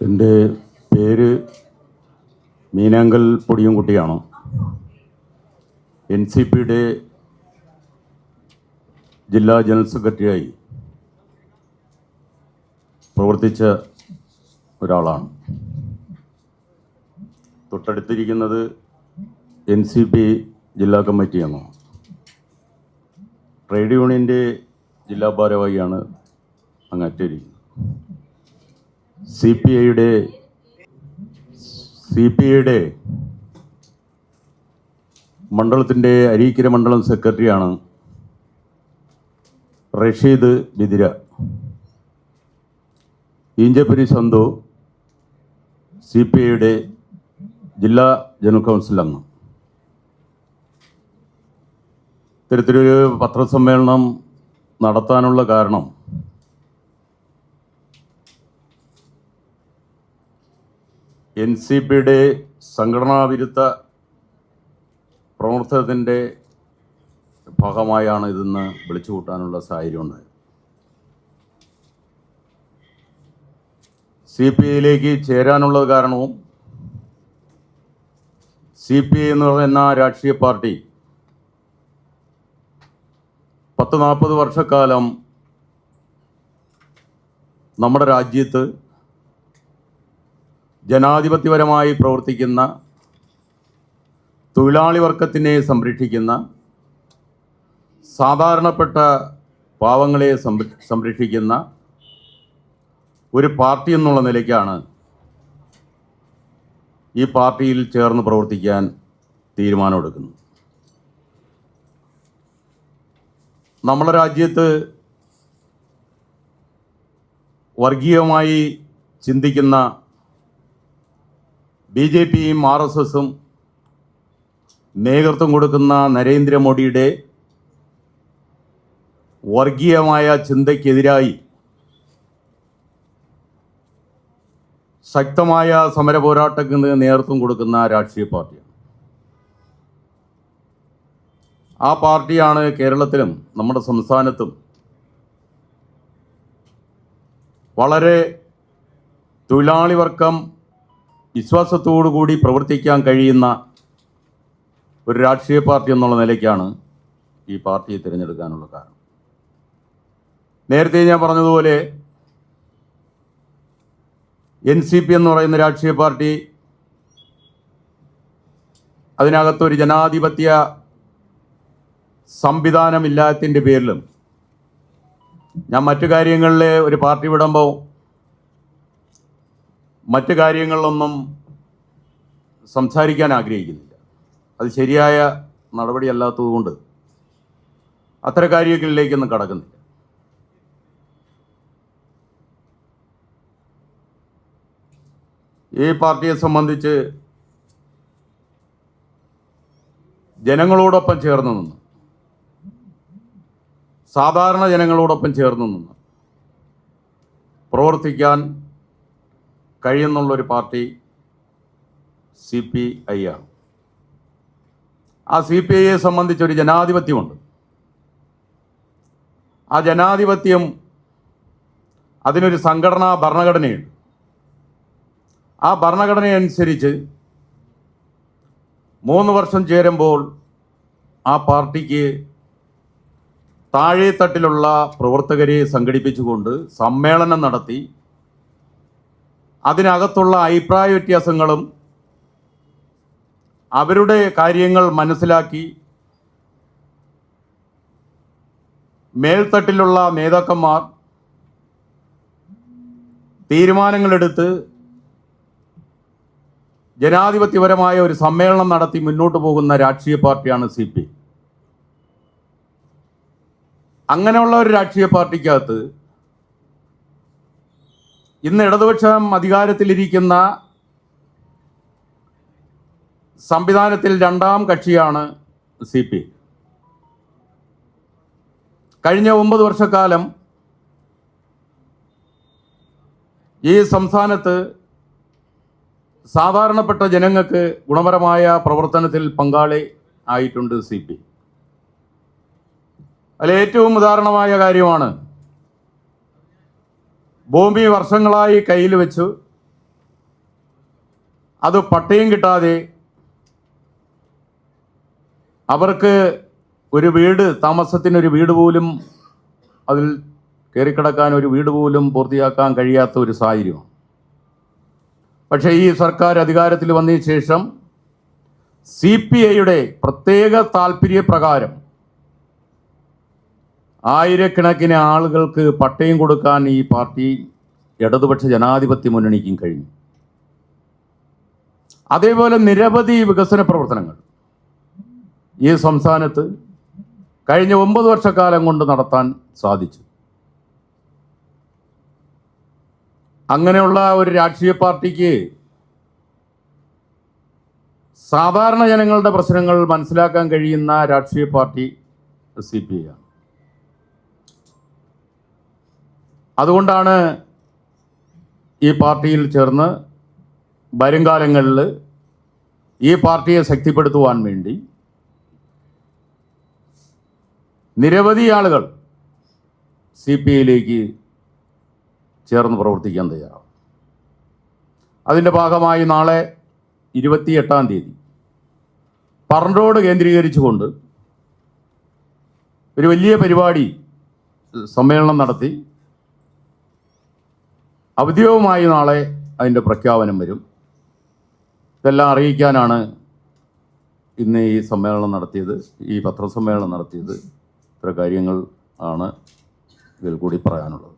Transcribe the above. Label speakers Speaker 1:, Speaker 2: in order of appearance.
Speaker 1: എന്റെ പേര് Meenankal പൊടിയൻകുട്ടിയാണ്. N C പിയുടെ ജില്ലാ ജനറൽ സെക്രട്ടറിയായി പ്രവർത്തിച്ച ഒരാളാണ്. തൊട്ടടുത്തിരിക്കുന്നത് എൻ സി പി ജില്ലാ കമ്മിറ്റി അംഗം ട്രേഡ് യൂണിയന്റെ ജില്ലാ ഭാരവാഹിയാണ് അങ്ങറ്റിരിക്കുന്നത് സി പി ഐയുടെ സി പി ഐയുടെ മണ്ഡലത്തിന്റെ അരീക്കര മണ്ഡലം സെക്രട്ടറിയാണ് റഷീദ് ബിദിര. ഈഞ്ചപ്പുരി സന്തു സി പി ഐയുടെ ജില്ലാ ജനറൽ കൗൺസിൽ അംഗം. ഇത്തരത്തിലൊരു പത്രസമ്മേളനം നടത്താനുള്ള കാരണം എൻ സി പിയുടെ സംഘടനാവിരുദ്ധ പ്രവർത്തനത്തിന്റെ ഭാഗമായാണ് ഇതെന്ന് വിളിച്ചു കൂട്ടാനുള്ള സാഹചര്യം ഉണ്ടായത് സി പി ഐയിലേക്ക് ചേരാനുള്ള കാരണവും സി പി ഐ എന്ന് പറയുന്ന രാഷ്ട്രീയ പാർട്ടി പത്ത് നാൽപ്പത് വർഷക്കാലം നമ്മുടെ രാജ്യത്ത് ജനാധിപത്യപരമായി പ്രവർത്തിക്കുന്ന തൊഴിലാളി വർഗത്തിനെ സംരക്ഷിക്കുന്ന സാധാരണപ്പെട്ട പാവങ്ങളെ സംര- സംരക്ഷിക്കുന്ന ഒരു പാർട്ടി എന്നുള്ള നിലയ്ക്കാണ് ഈ പാർട്ടിയിൽ ചേർന്ന് പ്രവർത്തിക്കാൻ തീരുമാനമെടുക്കുന്നത്. നമ്മുടെ രാജ്യത്ത് വർഗീയമായി ചിന്തിക്കുന്ന ബി ജെ പിയും ആർ എസ് എസും നേതൃത്വം കൊടുക്കുന്ന നരേന്ദ്രമോദിയുടെ വർഗീയമായ ചിന്തയ്ക്കെതിരായി ശക്തമായ സമര പോരാട്ടത്തിന് നേതൃത്വം കൊടുക്കുന്ന രാഷ്ട്രീയ പാർട്ടിയാണ്. ആ പാർട്ടിയാണ് കേരളത്തിലും നമ്മുടെ സംസ്ഥാനത്തും വളരെ തൊഴിലാളി വർഗം വിശ്വാസത്തോടു കൂടി പ്രവർത്തിക്കാൻ കഴിയുന്ന ഒരു രാഷ്ട്രീയ പാർട്ടി എന്നുള്ള നിലയ്ക്കാണ് ഈ പാർട്ടിയെ തിരഞ്ഞെടുക്കാനുള്ള കാരണം. നേരത്തെ ഞാൻ പറഞ്ഞതുപോലെ എൻ സി പി എന്ന് പറയുന്ന രാഷ്ട്രീയ പാർട്ടി അതിനകത്തൊരു ജനാധിപത്യ സംവിധാനമില്ലാത്തതിന്റെ പേരിലും ഞാൻ മറ്റു കാര്യങ്ങളിലെ ഒരു പാർട്ടി വിടുമ്പോൾ മറ്റു കാര്യങ്ങളിലൊന്നും സംസാരിക്കാൻ ആഗ്രഹിക്കുന്നില്ല. അത് ശരിയായ നടപടിയല്ലാത്തതുകൊണ്ട് അത്ര കാര്യങ്ങളിലേക്കൊന്നും കടക്കുന്നില്ല. ഈ പാർട്ടിയെ സംബന്ധിച്ച് ജനങ്ങളോടൊപ്പം ചേർന്ന് നിന്ന് സാധാരണ ജനങ്ങളോടൊപ്പം ചേർന്ന് നിന്ന് പ്രവർത്തിക്കാൻ കഴിയുന്നുള്ളൊരു പാർട്ടി സി പി ഐ ആണ്. ആ സി പി ഐയെ സംബന്ധിച്ചൊരു ജനാധിപത്യമുണ്ട്. ആ ജനാധിപത്യം അതിനൊരു സംഘടനാ ഭരണഘടനയുണ്ട്. ആ ഭരണഘടനയനുസരിച്ച് മൂന്ന് വർഷം ചേരുമ്പോൾ ആ പാർട്ടിക്ക് താഴെത്തട്ടിലുള്ള പ്രവർത്തകരെ സംഘടിപ്പിച്ചുകൊണ്ട് സമ്മേളനം നടത്തി അതിനകത്തുള്ള അഭിപ്രായ വ്യത്യാസങ്ങളും അവരുടെ കാര്യങ്ങൾ മനസ്സിലാക്കി മേൽത്തട്ടിലുള്ള നേതാക്കന്മാർ തീരുമാനങ്ങളെടുത്ത് ജനാധിപത്യപരമായ ഒരു സമ്മേളനം നടത്തി മുന്നോട്ട് പോകുന്ന രാഷ്ട്രീയ പാർട്ടിയാണ് സി പി. അങ്ങനെയുള്ള ഒരു രാഷ്ട്രീയ പാർട്ടിക്കകത്ത് ഇന്ന് ഇടതുപക്ഷം അധികാരത്തിലിരിക്കുന്ന സംവിധാനത്തിൽ രണ്ടാം കക്ഷിയാണ് സി പി. കഴിഞ്ഞ ഒമ്പത് വർഷക്കാലം ഈ സംസ്ഥാനത്ത് സാധാരണപ്പെട്ട ജനങ്ങൾക്ക് ഗുണപരമായ പ്രവർത്തനത്തിൽ പങ്കാളി ആയിട്ടുണ്ട് സി പി. അതിൽ ഏറ്റവും ഉദാഹരണമായ കാര്യമാണ് ഭൂമി വർഷങ്ങളായി കയ്യിൽ വെച്ചു. അത് പട്ടയം കിട്ടാതെ അവർക്ക് ഒരു വീട് താമസത്തിനൊരു വീട് പോലും അതിൽ കയറിക്കിടക്കാൻ ഒരു വീട് പോലും പൂർത്തിയാക്കാൻ കഴിയാത്ത ഒരു സാഹചര്യമാണ്. പക്ഷേ ഈ സർക്കാർ അധികാരത്തിൽ വന്നതിന് ശേഷം സി പി ഐയുടെ പ്രത്യേക താല്പര്യപ്രകാരം ആയിരക്കണക്കിന് ആളുകൾക്ക് പട്ടയം കൊടുക്കാൻ ഈ പാർട്ടി ഇടതുപക്ഷ ജനാധിപത്യ മുന്നണിക്കും കഴിഞ്ഞു. അതേപോലെ നിരവധി വികസന പ്രവർത്തനങ്ങൾ ഈ സംസ്ഥാനത്ത് കഴിഞ്ഞ ഒമ്പത് വർഷക്കാലം കൊണ്ട് നടത്താൻ സാധിച്ചു. അങ്ങനെയുള്ള ഒരു രാഷ്ട്രീയ പാർട്ടിക്ക് സാധാരണ ജനങ്ങളുടെ പ്രശ്നങ്ങൾ മനസ്സിലാക്കാൻ കഴിയുന്ന രാഷ്ട്രീയ പാർട്ടി സി പി ഐ ആണ്. അതുകൊണ്ടാണ് ഈ പാർട്ടിയിൽ ചേർന്ന് വരുംകാലങ്ങളിൽ ഈ പാർട്ടിയെ ശക്തിപ്പെടുത്തുവാൻ വേണ്ടി നിരവധി ആളുകൾ സി പി ഐയിലേക്ക് ചേർന്ന് പ്രവർത്തിക്കാൻ തയ്യാറാവും അതിന്റെ ഭാഗമായി നാളെ ഇരുപത്തിയെട്ടാം തീയതി പറണ്ടോട് കേന്ദ്രീകരിച്ചുകൊണ്ട് ഒരു വലിയ പരിപാടി സമ്മേളനം നടത്തി ഔദ്യോഗികമായി നാളെ അതിന്റെ പ്രഖ്യാപനം വരും. ഇതെല്ലാം അറിയിക്കാനാണ് ഇന്ന് ഈ സമ്മേളനം നടത്തിയത്. ഈ പത്രസമ്മേളനം നടത്തിയത്. ഇത്ര കാര്യങ്ങൾ ആണ് ഇതിൽ കൂടി പറയാനുള്ളത്.